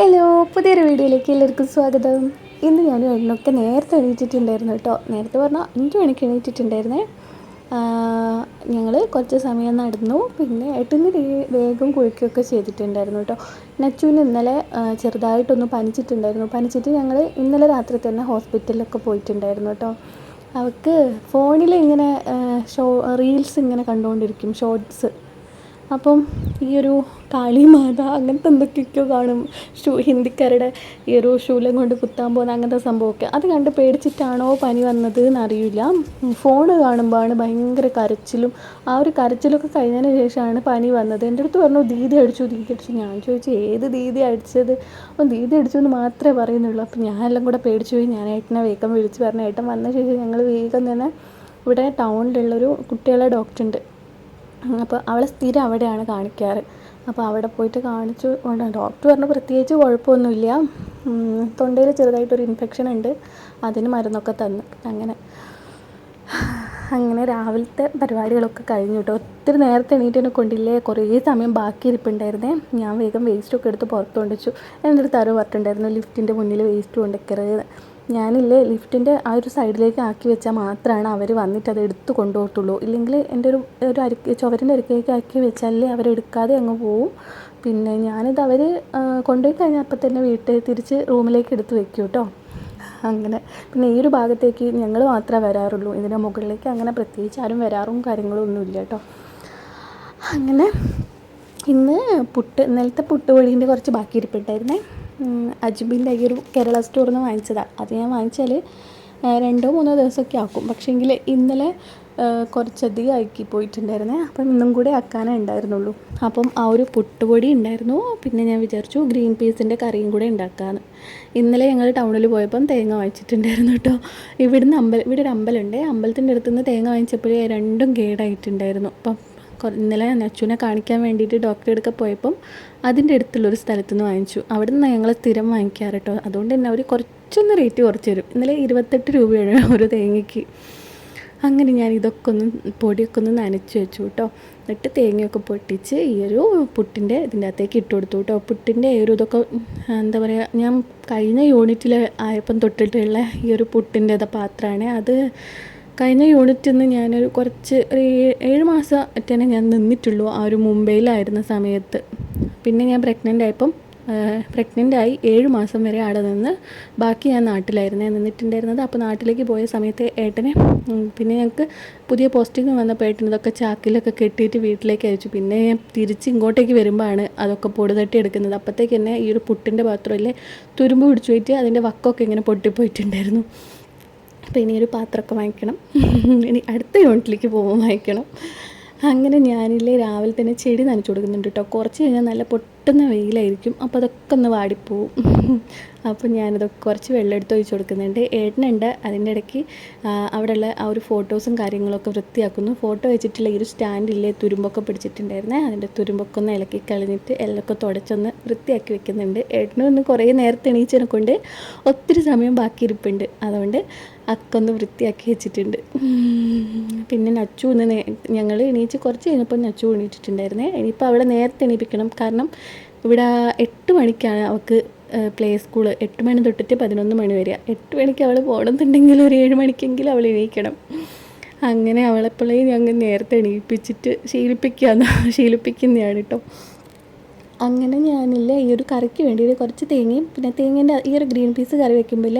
Hello പുതിയൊരു വീഡിയോയിലേക്ക് എല്ലാവർക്കും സ്വാഗതം. ഇന്ന് ഞാൻ ഒന്നൊക്കെ നേരത്തെ എണീറ്റിട്ടുണ്ടായിരുന്നു കേട്ടോ. നേരത്തെ പറഞ്ഞാൽ അഞ്ച് മണിക്ക് എണീറ്റിട്ടുണ്ടായിരുന്നേ. ഞങ്ങൾ കുറച്ച് സമയം നടന്നു. പിന്നെ എട്ടുന്ന് വേഗം കുളിക്കുകയൊക്കെ ചെയ്തിട്ടുണ്ടായിരുന്നു കേട്ടോ. നച്ചുവിന് ഇന്നലെ ചെറുതായിട്ടൊന്ന് പനിച്ചിട്ടുണ്ടായിരുന്നു. പനിച്ചിട്ട് ഞങ്ങൾ ഇന്നലെ രാത്രി തന്നെ ഹോസ്പിറ്റലിലൊക്കെ പോയിട്ടുണ്ടായിരുന്നു കേട്ടോ. അവൾക്ക് ഫോണിൽ ഇങ്ങനെ ഷോ റീൽസ് ഇങ്ങനെ കണ്ടുകൊണ്ടിരിക്കും ഷോർട്സ്. അപ്പം ഈ ഒരു കാളിമാത അങ്ങനത്തെ എന്തൊക്കെയൊക്കെയോ കാണും. ഷൂ ഹിന്ദിക്കാരുടെ ഈ ഒരു ശൂലം കൊണ്ട് കുത്താൻ പോകുന്ന അങ്ങനത്തെ സംഭവമൊക്കെ. അത് കണ്ട് പേടിച്ചിട്ടാണോ പനി വന്നത് എന്നറിയില്ല. ഫോൺ കാണുമ്പോഴാണ് ഭയങ്കര കരച്ചിലും. ആ ഒരു കരച്ചിലൊക്കെ കഴിഞ്ഞതിന് ശേഷമാണ് പനി വന്നത്. എന്റെ അടുത്ത് പറഞ്ഞു ദീദി അടിച്ചു ദീദി അടിച്ചു. ഞാൻ ചോദിച്ചു ഏത് ദീദി അടിച്ചത്? അപ്പം ദീദി അടിച്ചു എന്ന് മാത്രമേ പറയുന്നുള്ളൂ. അപ്പം ഞാനെല്ലാം കൂടെ പേടിച്ചു പോയി. ഞാൻ ഏട്ടനെ വേഗം വിളിച്ച് പറഞ്ഞു. ഏട്ടൻ വന്ന ശേഷം ഞങ്ങൾ വേഗം തന്നെ ഇവിടെ ടൗണിലുള്ളൊരു കുട്ടികളെ ഡോക്ടർ ഉണ്ട് അപ്പോൾ അവളെ സ്ഥിരം അവിടെയാണ് കാണിക്കാറ്. അപ്പോൾ അവിടെ പോയിട്ട് കാണിച്ചു. ഡോക്ടർ പറഞ്ഞു പ്രത്യേകിച്ച് കുഴപ്പമൊന്നുമില്ല. തൊണ്ടയിൽ ചെറുതായിട്ടൊരു ഇൻഫെക്ഷൻ ഉണ്ട്. അതിന് മരുന്നൊക്കെ തന്നു. അങ്ങനെ. അങ്ങനെ രാവിലത്തെ പരിപാടികളൊക്കെ കഴിഞ്ഞു കേട്ടോ ഒത്തിരി നേരത്തെ എണീറ്റിനെ കൊണ്ടില്ലേ. കുറേ സമയം ബാക്കി ഇരിപ്പുണ്ടായിരുന്നേ. ഞാൻ വേഗം വേസ്റ്റൊക്കെ എടുത്ത് പുറത്ത് കൊണ്ടുവച്ചു. എന്റെ അടുത്ത് ആരോ പറഞ്ഞിട്ടുണ്ടായിരുന്നു ലിഫ്റ്റിന്റെ മുന്നിൽ വേസ്റ്റ് കൊണ്ടുവയ്ക്കരുത്. ഞാനില്ലേ ലിഫ്റ്റിന്റെ ആ ഒരു സൈഡിലേക്ക് ആക്കി വെച്ചാൽ മാത്രമാണ് അവർ വന്നിട്ട് അത് എടുത്തു കൊണ്ടുപോകത്തുള്ളൂ. ഇല്ലെങ്കിൽ എന്റെ ഒരു ഒരു അരിക്ക് ചുവരിന്റെ അരിക്കേക്ക് ആക്കി വെച്ചാലേ അവരെടുക്കാതെ അങ്ങ് പോവും. പിന്നെ ഞാനിത് അവർ കൊണ്ടുപോയി കഴിഞ്ഞാൽ അപ്പം തന്നെ വീട്ടിൽ തിരിച്ച് റൂമിലേക്ക് എടുത്ത് വെക്കും കേട്ടോ. അങ്ങനെ. പിന്നെ ഈ ഒരു ഭാഗത്തേക്ക് ഞങ്ങൾ മാത്രമേ വരാറുള്ളൂ. ഇതിന്റെ മുകളിലേക്ക് അങ്ങനെ പ്രത്യേകിച്ച് ആരും വരാറും കാര്യങ്ങളും ഒന്നുമില്ല കേട്ടോ. അങ്ങനെ ഇന്ന് പുട്ട് ഇന്നലത്തെ പുട്ട് പൊടീന്റെ കുറച്ച് ബാക്കി ഇരിപ്പുണ്ടായിരുന്നേ. അജ്ബിന്റെ ഈ ഒരു കേരള സ്റ്റോറിൽ നിന്ന് വാങ്ങിച്ചതാണ് അത് ഞാൻ വാങ്ങിച്ചാൽ രണ്ടോ മൂന്നോ ദിവസമൊക്കെ ആക്കും. പക്ഷേങ്കിൽ ഇന്നലെ കുറച്ചധികം ആക്കി പോയിട്ടുണ്ടായിരുന്നേ. അപ്പം ഇന്നും കൂടെ ആക്കാനേ ഉണ്ടായിരുന്നുള്ളൂ. അപ്പം ആ ഒരു പുട്ടുപൊടി ഉണ്ടായിരുന്നു. പിന്നെ ഞാൻ വിചാരിച്ചു ഗ്രീൻ പീസിന്റെ കറിയും കൂടെ ഉണ്ടാക്കാമെന്ന് ഇന്നലെ ഞങ്ങൾ ടൗണിൽ പോയപ്പം തേങ്ങ വാങ്ങിച്ചിട്ടുണ്ടായിരുന്നു കേട്ടോ ഇവിടുന്ന് അമ്പലം ഇവിടെ ഒരു അമ്പലമുണ്ട് അമ്പലത്തിന്റെ അടുത്തുനിന്ന് തേങ്ങ വാങ്ങിച്ചപ്പോഴേ രണ്ടും കേടായിട്ടുണ്ടായിരുന്നു. അപ്പം ഇന്നലെ നച്ചുവിനെ കാണിക്കാൻ വേണ്ടിയിട്ട് ഡോക്ടറെ എടുക്കാൻ പോയപ്പം അതിന്റെ അടുത്തുള്ളൊരു സ്ഥലത്ത് നിന്ന് വാങ്ങിച്ചു. അവിടെ നിന്ന് ഞങ്ങൾ സ്ഥിരം വാങ്ങിക്കാറ് കേട്ടോ അതുകൊണ്ട് തന്നെ അവർ കുറച്ചൊന്ന് റേറ്റ് കുറച്ച് തരും. ഇന്നലെ ഇരുപത്തെട്ട് രൂപയാണ് ഒരു തേങ്ങയ്ക്ക്. അങ്ങനെ ഞാൻ ഇതൊക്കെ ഒന്ന് പൊടിയൊക്കെ ഒന്ന് നനച്ച് വെച്ചു കേട്ടോ എന്നിട്ട് തേങ്ങയൊക്കെ പൊട്ടിച്ച് ഈ ഒരു പുട്ടിന്റെ ഇതിന്റെ അകത്തേക്ക് ഇട്ട് കൊടുത്തു കേട്ടോ പുട്ടിന്റെ ഈ ഒരു ഇതൊക്കെ എന്താ പറയുക ഞാൻ കഴിഞ്ഞ യൂണിറ്റിൽ ആയപ്പം തൊട്ടിട്ടുള്ള ഈ ഒരു പുട്ടിന്റെ പാത്രമാണ്. അത് കഴിഞ്ഞ യൂണിറ്റിൽ നിന്ന് ഞാനൊരു കുറച്ച് ഒരു ഏഴ് മാസം ഞാൻ നിന്നിട്ടുള്ളൂ ആ ഒരു മുംബൈയിലായിരുന്ന സമയത്ത്. പിന്നെ ഞാൻ പ്രഗ്നന്റ് ആയപ്പം പ്രഗ്നന്റ് ആയി ഏഴ് മാസം വരെ അവിടെ നിന്ന് ബാക്കി ഞാൻ നാട്ടിലായിരുന്നു. ഞാൻ നിന്നിട്ടുണ്ടായിരുന്നത് അപ്പോൾ നാട്ടിലേക്ക് പോയ സമയത്ത് ഏട്ടനെ പിന്നെ ഞങ്ങൾക്ക് പുതിയ പോസ്റ്റിംഗ് വന്നപ്പോൾ ഏട്ടനതൊക്കെ ചാക്കിലൊക്കെ കെട്ടിയിട്ട് വീട്ടിലേക്ക് അയച്ചു. പിന്നെ ഞാൻ തിരിച്ച് ഇങ്ങോട്ടേക്ക് വരുമ്പോഴാണ് അതൊക്കെ പൊടുതട്ടി എടുക്കുന്നത്. അപ്പോഴത്തേക്ക് തന്നെ ഈ ഒരു പുട്ടിന്റെ പാത്രമില്ലേ തുരുമ്പ് പിടിച്ചു പോയിട്ട് അതിന്റെ വക്കൊക്കെ ഇങ്ങനെ പൊട്ടിപ്പോയിട്ടുണ്ടായിരുന്നു. അപ്പോൾ ഇനി ഒരു പാത്രമൊക്കെ വാങ്ങിക്കണം. ഇനി അടുത്ത യൂണിറ്റിലേക്ക് പോകുമ്പോൾ വാങ്ങിക്കണം. അങ്ങനെ ഞാനില്ലേ രാവിലെ തന്നെ ചെടി നനച്ചു കൊടുക്കുന്നുണ്ട് കേട്ടോ. കുറച്ച് കഴിഞ്ഞാൽ നല്ല പൊട്ടുന്ന വെയിലായിരിക്കും. അപ്പോൾ അതൊക്കെ ഒന്ന് വാടിപ്പോവും. അപ്പോൾ ഞാനതൊക്കെ കുറച്ച് വെള്ളം എടുത്ത് ഒഴിച്ച് കൊടുക്കുന്നുണ്ട്. ഏട്ടനുണ്ട് അതിന്റെ ഇടയ്ക്ക് അവിടെയുള്ള ആ ഒരു ഫോട്ടോസും കാര്യങ്ങളൊക്കെ വൃത്തിയാക്കുന്നു. ഫോട്ടോ വെച്ചിട്ടുള്ള ഈ ഒരു സ്റ്റാൻഡില്ലേ തുരുമ്പൊക്കെ പിടിച്ചിട്ടുണ്ടായിരുന്നേ. അതിന്റെ തുരുമ്പൊക്കെ ഒന്ന് ഇളക്കി കളഞ്ഞിട്ട് എല്ലൊക്കെ തുടച്ചൊന്ന് വൃത്തിയാക്കി വെക്കുന്നുണ്ട്. ഏട്ടനും ഒന്ന് കുറേ നേരത്തെ എണീച്ചതിനെ കൊണ്ട് ഒത്തിരി സമയം ബാക്കി ഇരിപ്പുണ്ട് അതുകൊണ്ട് അക്കൊന്ന് വൃത്തിയാക്കി വെച്ചിട്ടുണ്ട്. പിന്നെ നച്ചു ഇന്ന് ഞങ്ങൾ എണീച്ച് കുറച്ച് കഴിഞ്ഞപ്പോൾ നച്ചു എണീറ്റിട്ടുണ്ടായിരുന്നേ. ഇനിയിപ്പോൾ അവളെ നേരത്തെ എണീപ്പിക്കണം. കാരണം ഇവിടെ എട്ട് മണിക്കാണ് അവൾക്ക് പ്ലേ സ്കൂൾ. എട്ട് മണി തൊട്ടിട്ട് പതിനൊന്ന് മണി വരെ. എട്ട് മണിക്ക് അവൾ പോകണമെന്നുണ്ടെങ്കിൽ ഒരു ഏഴ് മണിക്കെങ്കിലും അവൾ എണീക്കണം. അങ്ങനെ അവളെപ്പോഴേ ഞങ്ങൾ നേരത്തെ എണീപ്പിച്ചിട്ട് ശീലിപ്പിക്കുക ശീലിപ്പിക്കുന്നതാണ് കേട്ടോ അങ്ങനെ ഞാനില്ല ഈ ഒരു കറിക്ക് വേണ്ടിയിട്ട് കുറച്ച് തേങ്ങയും പിന്നെ തേങ്ങേന്റെ ഈ ഒരു ഗ്രീൻ പീസ് കറി വെക്കുമ്പോൾ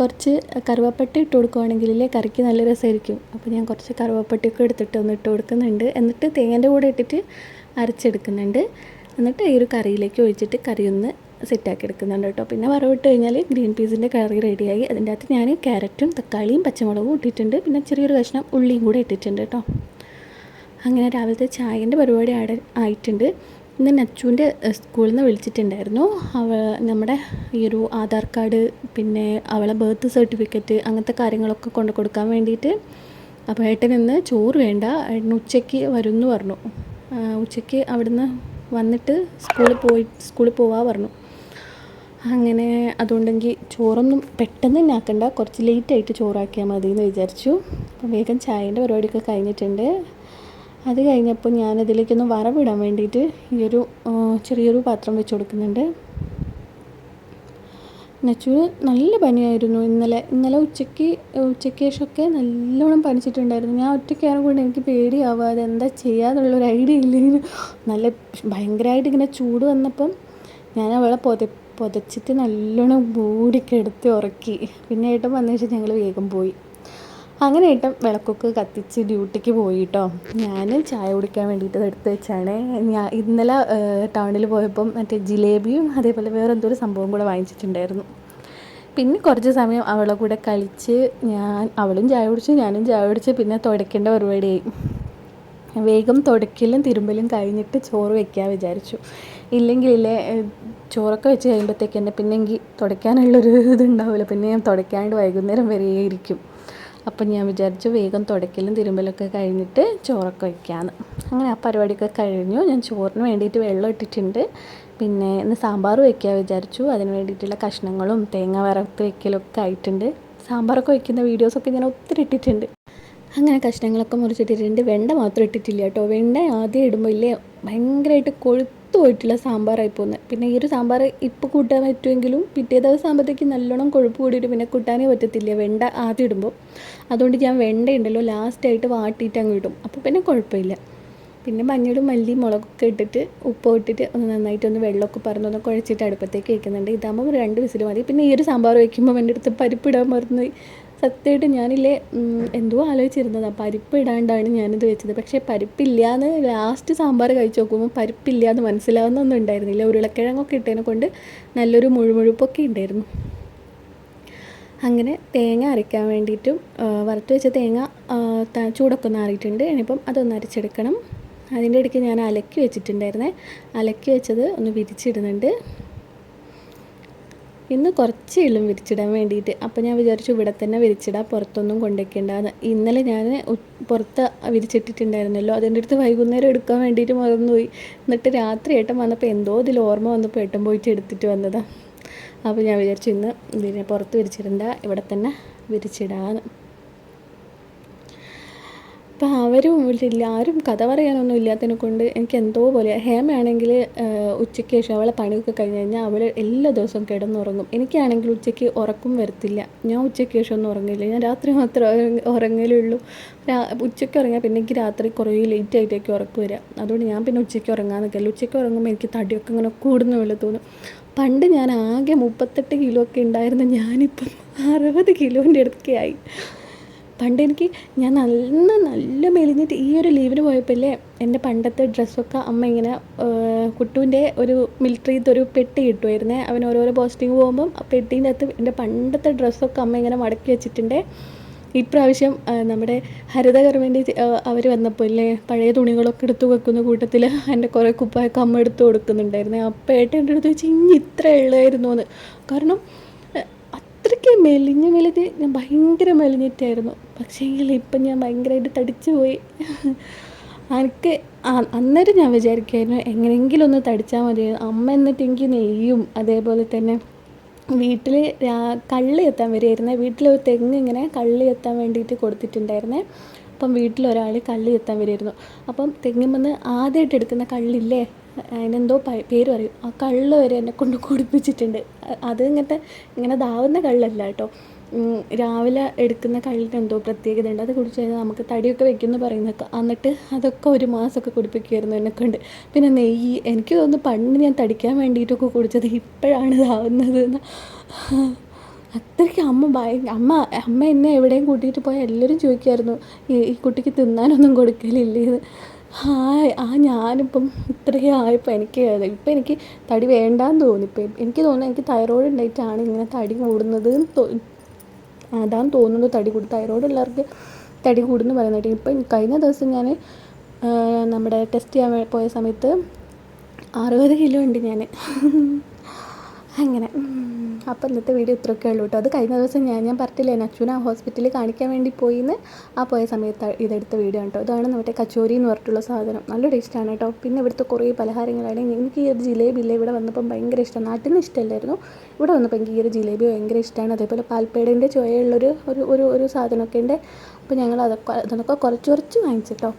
കുറച്ച് കറുവാപ്പട്ട ഇട്ട് കൊടുക്കുവാണെങ്കിൽ കറിക്ക് നല്ല രസമായിരിക്കും. അപ്പോൾ ഞാൻ കുറച്ച് കറുവപ്പട്ടയൊക്കെ എടുത്തിട്ട് ഒന്ന് ഇട്ട് കൊടുക്കുന്നുണ്ട്. എന്നിട്ട് തേങ്ങേന്റെ കൂടെ ഇട്ടിട്ട് അരച്ചെടുക്കുന്നുണ്ട്. എന്നിട്ട് ഈ ഒരു കറിയിലേക്ക് ഒഴിച്ചിട്ട് കറി ഒന്ന് സെറ്റാക്കി എടുക്കുന്നുണ്ട് കേട്ടോ. പിന്നെ വറവിട്ട് കഴിഞ്ഞാൽ ഗ്രീൻ പീസിന്റെ കറി റെഡിയായി അതിന്റെ അകത്ത് ഞാൻ ക്യാരറ്റും തക്കാളിയും പച്ചമുളകും ഇട്ടിട്ടുണ്ട്. പിന്നെ ചെറിയൊരു കഷ്ണം ഉള്ളിയും കൂടെ ഇട്ടിട്ടുണ്ട് കേട്ടോ. അങ്ങനെ രാവിലത്തെ ചായന്റെ പരിപാടി ആയിട്ടുണ്ട്. ഇന്ന് നച്ചുവിന്റെ സ്കൂളിൽ നിന്ന് വിളിച്ചിട്ടുണ്ടായിരുന്നു. അവ നമ്മുടെ ഈ ഒരു ആധാർ കാർഡ് പിന്നെ അവളെ ബർത്ത് സർട്ടിഫിക്കറ്റ് അങ്ങനത്തെ കാര്യങ്ങളൊക്കെ കൊണ്ടു കൊടുക്കാൻ വേണ്ടിയിട്ട് അപ്പോൾ ഏട്ടൻ ഇന്ന് ചോറ് വേണ്ട ഏട്ടൻ ഉച്ചയ്ക്ക് വരും എന്ന് പറഞ്ഞു ഉച്ചയ്ക്ക് അവിടുന്ന് വന്നിട്ട് സ്കൂളിൽ പോയി സ്കൂളിൽ പോവാ പറഞ്ഞു. അങ്ങനെ അതുകൊണ്ടെങ്കിൽ ചോറൊന്നും പെട്ടെന്ന് തന്നെ ആക്കണ്ട കുറച്ച് ലേറ്റായിട്ട് ചോറാക്കിയാൽ മതി എന്ന് വിചാരിച്ചു. അപ്പം വേഗം ചായേന്റെ പരിപാടിയൊക്കെ കഴിഞ്ഞിട്ടുണ്ട്. അത് കഴിഞ്ഞപ്പോൾ ഞാനതിലേക്കൊന്ന് വറവിടാൻ വേണ്ടിയിട്ട് ഈ ഒരു ചെറിയൊരു പാത്രം വെച്ച് കൊടുക്കുന്നുണ്ട് നച്ചുവിന് നല്ല പനിയായിരുന്നു. ഇന്നലെ ഇന്നലെ ഉച്ചയ്ക്ക് ഉച്ചയ്ക്ക് ശേഷമൊക്കെ നല്ലോണം പനിച്ചിട്ടുണ്ടായിരുന്നു. ഞാൻ ഒറ്റയ്ക്കായത് കൊണ്ട് എനിക്ക് പേടിയാവുക അതെന്താ ചെയ്യാന്നുള്ളൊരു ഐഡിയ ഇല്ലെങ്കിൽ നല്ല ഭയങ്കരമായിട്ട് ഇങ്ങനെ ചൂട് വന്നപ്പം ഞാൻ അവളെ പൊത പൊതച്ചിട്ട് നല്ലോണം മൂടിക്കെടുത്ത് ഉറക്കി. പിന്നെ ഏട്ടൻ വന്ന ശേഷം ഞങ്ങൾ വേഗം പോയി. അങ്ങനെ ഏട്ടൻ വിളക്കൊക്കെ കത്തിച്ച് ഡ്യൂട്ടിക്ക് പോയിട്ടോ. ഞാൻ ചായ കുടിക്കാൻ വേണ്ടിയിട്ട് എടുത്ത് വെച്ചാണ്. ഞാൻ ഇന്നലെ ടൗണിൽ പോയപ്പം മറ്റേ ജിലേബിയും അതേപോലെ വേറെ എന്തോ ഒരു സംഭവം കൂടെ വാങ്ങിച്ചിട്ടുണ്ടായിരുന്നു. പിന്നെ കുറച്ച് സമയം അവളെ കൂടെ കളിച്ച് ഞാൻ അവളും ചായ കുടിച്ച് ഞാനും ചായ കുടിച്ച് പിന്നെ തുടയ്ക്കേണ്ട പരിപാടിയായി. വേഗം തുടയ്ക്കലും തിരുമ്പലും കഴിഞ്ഞിട്ട് ചോറ് വെക്കാൻ വിചാരിച്ചു. ഇല്ലെങ്കിൽ ഇല്ലേ ചോറൊക്കെ വെച്ച് കഴിയുമ്പോഴത്തേക്ക് തന്നെ പിന്നെ എങ്കിൽ തുടയ്ക്കാനുള്ളൊരു ഇതുണ്ടാവില്ല പിന്നെ ഞാൻ തുടയ്ക്കാണ്ട് വൈകുന്നേരം വരെ ഇരിക്കും അപ്പം ഞാൻ വിചാരിച്ചു വേഗം തുടയ്ക്കലും തിരുമ്പലൊക്കെ കഴിഞ്ഞിട്ട് ചോറൊക്കെ വയ്ക്കാമെന്ന് അങ്ങനെ ആ പരിപാടിയൊക്കെ കഴിഞ്ഞു. ഞാൻ ചോറിന് വേണ്ടിയിട്ട് വെള്ളം ഇട്ടിട്ടുണ്ട്. പിന്നെ ഇന്ന് സാമ്പാർ വയ്ക്കാൻ വിചാരിച്ചു. അതിന് വേണ്ടിയിട്ടുള്ള കഷ്ണങ്ങളും തേങ്ങ വറുത്ത് വയ്ക്കലൊക്കെ ആയിട്ടുണ്ട്. സാമ്പാറൊക്കെ വയ്ക്കുന്ന വീഡിയോസൊക്കെ ഞാൻ ഒത്തിരി ഇട്ടിട്ടുണ്ട്. അങ്ങനെ കഷ്ണങ്ങളൊക്കെ മുറിച്ചിട്ടിട്ടുണ്ട്. വെണ്ട മാത്രം ഇട്ടിട്ടില്ല കേട്ടോ. വെണ്ട ആദ്യം ഇടുമ്പോൾ ഇല്ലേ? ഭയങ്കരമായിട്ട് കൊഴുത്ത് പോയിട്ടുള്ള സാമ്പാറായി പോകുന്നത് പിന്നെ ഈ ഒരു സാമ്പാർ ഇപ്പോൾ കൂട്ടാൻ പറ്റുമെങ്കിലും പിറ്റേ ദിവസം ആകുമ്പോഴത്തേക്ക് നല്ലോണം കൊഴുപ്പ് കൂടിയിട്ട് പിന്നെ കൂട്ടാനേ പറ്റത്തില്ല. വെണ്ട ആദ്യം ഇടുമ്പോൾ അതുകൊണ്ട് ഞാൻ വെണ്ട ഉണ്ടല്ലോ ലാസ്റ്റായിട്ട് വാട്ടിയിട്ട് അങ്ങ് ഇടും. അപ്പോൾ പിന്നെ കുഴപ്പമില്ല. പിന്നെ മഞ്ഞളും മല്ലി മുളകൊക്കെ ഇട്ടിട്ട് ഉപ്പ് ഇട്ടിട്ട് ഒന്ന് നന്നായിട്ട് ഒന്ന് വെള്ളമൊക്കെ പറഞ്ഞൊന്ന് കുഴച്ചിട്ട് അടുപ്പത്തേക്ക് വയ്ക്കുന്നുണ്ട് ഇതാകുമ്പോൾ രണ്ട് വിസിൽ മതി. പിന്നെ ഈ ഒരു സാമ്പാർ വയ്ക്കുമ്പോൾ എന്റെ അടുത്ത് പരിപ്പിടാൻ മറന്നു സത്യമായിട്ട് ഞാനില്ലേ എന്തോ ആലോചിച്ചിരുന്നതാണ് പരിപ്പ് ഇടാണ്ടാണ് ഞാനിത് വെച്ചത്. പക്ഷേ പരിപ്പില്ലാന്ന് ലാസ്റ്റ് സാമ്പാർ കഴിച്ച് നോക്കുമ്പോൾ പരിപ്പില്ലാന്ന് മനസ്സിലാവുന്നൊന്നും ഉണ്ടായിരുന്നില്ല. ഉരുളക്കിഴങ്ങൊക്കെ ഇട്ടതിനെ കൊണ്ട് നല്ലൊരു മുഴുമുഴുപ്പൊക്കെ ഉണ്ടായിരുന്നു. അങ്ങനെ തേങ്ങ അരയ്ക്കാൻ വേണ്ടിയിട്ടും വറുത്ത് വെച്ച തേങ്ങ ചൂടൊക്കെ ഒന്ന് ആറിയിട്ടുണ്ട്. ഇനിയിപ്പം അതൊന്ന് അരച്ചെടുക്കണം. അതിന്റെ ഇടയ്ക്ക് ഞാൻ അലക്കി വെച്ചിട്ടുണ്ടായിരുന്നേ. അലക്കി വെച്ചത് ഒന്ന് വിരിച്ചിടുന്നുണ്ട്. ഇന്ന് കുറച്ച് എല്ലും വിരിച്ചിടാൻ വേണ്ടിയിട്ട്. അപ്പോൾ ഞാൻ വിചാരിച്ചു ഇവിടെ തന്നെ വിരിച്ചിടാം പുറത്തൊന്നും കൊണ്ടുവയ്ക്കേണ്ടെന്ന് ഇന്നലെ ഞാൻ പുറത്ത് വിരിച്ചിട്ടിട്ടുണ്ടായിരുന്നല്ലോ. അതിന്റെ അടുത്ത് വൈകുന്നേരം എടുക്കാൻ വേണ്ടിയിട്ട് മറന്നുപോയി. എന്നിട്ട് രാത്രി ഏട്ടൻ വന്നപ്പോൾ എന്തോ ഇതിൽ ഓർമ്മ വന്നപ്പോൾ ഏട്ടൻ പോയിട്ട് എടുത്തിട്ട് വന്നതാണ് അപ്പോൾ ഞാൻ വിചാരിച്ചു ഇന്ന് ഇതിനെ പുറത്ത് വിരിച്ചിടണ്ട ഇവിടെ തന്നെ വിരിച്ചിടാന്ന്. അപ്പം അവരും ഇല്ല ആരും കഥ പറയാനൊന്നും ഇല്ലാത്തതിനെ കൊണ്ട് എനിക്ക് എന്തോ പോലെ. ഹേമയാണെങ്കിൽ ഉച്ചയ്ക്ക് ശേഷം അവളെ പണിയൊക്കെ കഴിഞ്ഞ് കഴിഞ്ഞാൽ അവൾ എല്ലാ ദിവസവും കിടന്നുറങ്ങും. എനിക്കാണെങ്കിൽ ഉച്ചയ്ക്ക് ഉറക്കും വരത്തില്ല. ഞാൻ ഉച്ചയ്ക്ക് ശേഷം ഒന്നും ഉറങ്ങില്ല ഞാൻ രാത്രി മാത്രമേ ഉറങ്ങലുള്ളൂ. ഉച്ചയ്ക്ക് ഉറങ്ങിയാൽ പിന്നെ എനിക്ക് രാത്രി കുറേ ലേറ്റ് ആയിട്ടേക്ക് ഉറക്കം വരിക. അതുകൊണ്ട് ഞാൻ പിന്നെ ഉച്ചയ്ക്ക് ഉറങ്ങാൻ നിൽക്കില്ല. ഉച്ചയ്ക്ക് ഉറങ്ങുമ്പോൾ എനിക്ക് തടിയൊക്കെ ഇങ്ങനെ കൂടുന്ന പോലെ തോന്നും. പണ്ട് ഞാൻ ആകെ മുപ്പത്തെട്ട് കിലോ ഒക്കെ ഉണ്ടായിരുന്നു ഞാനിപ്പം അറുപത് കിലോന്റെ അടുത്തൊക്കെ ആയി. പണ്ട് എനിക്ക് ഞാൻ നല്ല നല്ല മെലിഞ്ഞിട്ട് ഈ ഒരു ലീവിന് പോയപ്പോഴല്ലേ എന്റെ പണ്ടത്തെ ഡ്രസ്സൊക്കെ അമ്മ ഇങ്ങനെ കുട്ടുവിന്റെ ഒരു മിലിറ്ററിത്തെ ഒരു പെട്ടി കിട്ടുമായിരുന്നേ അവൻ ഓരോരോ പോസ്റ്റിംഗ് പോകുമ്പം ആ പെട്ടീന്റെ അകത്ത് എന്റെ പണ്ടത്തെ ഡ്രസ്സൊക്കെ അമ്മ ഇങ്ങനെ മടക്കി വെച്ചിട്ടുണ്ട്. ഇപ്രാവശ്യം നമ്മുടെ ഹരിതകർമ്മേന്റെ അവർ വന്നപ്പോൾ ഇല്ലേ പഴയ തുണികളൊക്കെ എടുത്തു വെക്കുന്ന കൂട്ടത്തിൽ എന്റെ കുറേ കുപ്പായൊക്കെ അമ്മ എടുത്തു കൊടുക്കുന്നുണ്ടായിരുന്നു. അപ്പം ഏട്ടൻ എന്റെ അടുത്ത് വെച്ച് ഇനി ഇത്ര ഉള്ളായിരുന്നു എന്ന് കാരണം അത്രയ്ക്ക് മെലിഞ്ഞ് മെലിഞ്ഞ് ഞാൻ ഭയങ്കര മെലിഞ്ഞിട്ടായിരുന്നു. പക്ഷേ എങ്കിൽ ഇപ്പം ഞാൻ ഭയങ്കരമായിട്ട് തടിച്ചു പോയി. എനിക്ക് അന്നേരം ഞാൻ വിചാരിക്കുമായിരുന്നു എങ്ങനെയെങ്കിലും ഒന്ന് തടിച്ചാൽ മതിയായിരുന്നു അമ്മ എന്നിട്ട് എനിക്ക് നെയ്യും അതേപോലെ തന്നെ വീട്ടിൽ കള്ളി എത്താൻ വരുമായിരുന്നേ വീട്ടിൽ ഒരു തെങ്ങ് ഇങ്ങനെ കള്ളി എത്താൻ വേണ്ടിയിട്ട് കൊടുത്തിട്ടുണ്ടായിരുന്നേ. അപ്പം വീട്ടിലൊരാൾ കല്ല് കിത്താൻ വരുമായിരുന്നു അപ്പം തെങ്ങിന്മേന്ന് ആദ്യമായിട്ട് എടുക്കുന്ന കള്ളില്ലേ? അതിനെന്തോ പേര് പറയും. ആ കള്ള് വരെ എന്നെ കൊണ്ട് കുടിപ്പിച്ചിട്ടുണ്ട്. അത് ഇങ്ങനത്തെ ഇങ്ങനെ ദാവുന്ന കള്ളല്ല കേട്ടോ. രാവിലെ എടുക്കുന്ന കള്ളിന് എന്തോ പ്രത്യേകത ഉണ്ട്. അത് കുടിച്ച് കഴിഞ്ഞാൽ നമുക്ക് തടിയൊക്കെ വെക്കുമെന്ന് പറയുന്നൊക്കെ എന്നിട്ട് അതൊക്കെ ഒരു മാസമൊക്കെ കുടിപ്പിക്കുമായിരുന്നു എന്നെ കൊണ്ട്. പിന്നെ നെയ്യ് എനിക്ക് തോന്നുന്നു പണ്ട് ഞാൻ തടിക്കാൻ വേണ്ടിയിട്ടൊക്കെ കുടിച്ചത് ഇപ്പോഴാണ് ഇതാവുന്നത് അത്രയ്ക്ക് അമ്മ ഭയ അമ്മ അമ്മ എന്നെ എവിടെയും കൂട്ടിയിട്ട് പോയാൽ എല്ലാവരും ചോദിക്കുമായിരുന്നു ഈ കുട്ടിക്ക് തിന്നാനൊന്നും കൊടുക്കലില്ലേ? ആ ആ ഞാനിപ്പം ഇത്രയും ആയപ്പോൾ എനിക്ക് ഇപ്പം എനിക്ക് തടി വേണ്ടാന്ന് തോന്നി. ഇപ്പം എനിക്ക് തോന്നുന്നു എനിക്ക് തൈറോയ്ഡ് ഉണ്ടായിട്ടാണ് ഇങ്ങനെ തടി കൂടുന്നത് അതാന്ന് തോന്നുന്നു തടി കൂടും തൈറോയ്ഡ് ഉള്ളവർക്ക് തടി കൂടുന്നു പറയുന്നത് ഇപ്പം കഴിഞ്ഞ ദിവസം ഞാൻ നമ്മുടെ ടെസ്റ്റ് ചെയ്യാൻ പോയ സമയത്ത് അറുപത് കിലോ ഉണ്ട് ഞാൻ അങ്ങനെ. അപ്പോൾ ഇന്നത്തെ വീഡിയോ ഇത്രയൊക്കെ ഉള്ളൂ കേട്ടോ. അത് കഴിഞ്ഞ ദിവസം ഞാൻ ഞാൻ പറഞ്ഞില്ലേ നച്ചുന ഹോസ്പിറ്റലിൽ കാണിക്കാൻ വേണ്ടി പോയിന്ന്. ആ പോയ സമയത്ത് ഇതെടുത്ത വീഡിയോ കേട്ടോ. അതാണ് നമ്മുടെ കച്ചോരി എന്ന് പറഞ്ഞിട്ടുള്ള സാധനം. നല്ല ടേസ്റ്റാണ് കേട്ടോ. പിന്നെ ഇവിടുത്തെ കുറേ പലഹാരങ്ങളാണ്. എനിക്ക് ഈ ഒരു ജിലേബി ഇല്ല? ഇവിടെ വന്നപ്പം ഭയങ്കര ഇഷ്ടം. നാട്ടിൽ നിന്ന് ഇഷ്ടമല്ലായിരുന്നു. ഇവിടെ വന്നപ്പോൾ എനിക്ക് ഈ ഒരു ജിലേബി ഭയങ്കര ഇഷ്ടമാണ്. അതേപോലെ പാൽപ്പേടേന്റെ ചുവയുള്ളൊരു ഒരു ഒരു ഒരു സാധനമൊക്കെ ഉണ്ട്. അപ്പോൾ ഞങ്ങൾ അതൊക്കെ അതൊക്കെ കുറച്ച് കുറച്ച് വാങ്ങിച്ചിട്ടോ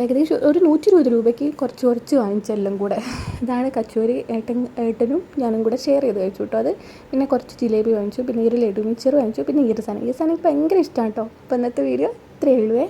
ഏകദേശം ഒരു നൂറ്റി ഇരുപത് രൂപയ്ക്ക് കുറച്ച് കുറച്ച് വാങ്ങിച്ചെല്ലാം കൂടെ. ഇതാണ് കച്ചോരി ഏട്ടൻ ഏട്ടനും ഞാനും കൂടെ ഷെയർ ചെയ്ത് കഴിച്ചു കേട്ടോ. അത് പിന്നെ കുറച്ച് ജിലേബി വാങ്ങിച്ചു പിന്നെ ഈ ഒരു ലഡു മിച്ചർ വാങ്ങിച്ചു പിന്നെ ഈ ഒരു സാധനം. ഈ സാധനം ഭയങ്കര ഇഷ്ടമാണ് കേട്ടോ. അപ്പോൾ ഇന്നത്തെ വീഡിയോ ഇത്രയേ ഉള്ളൂ.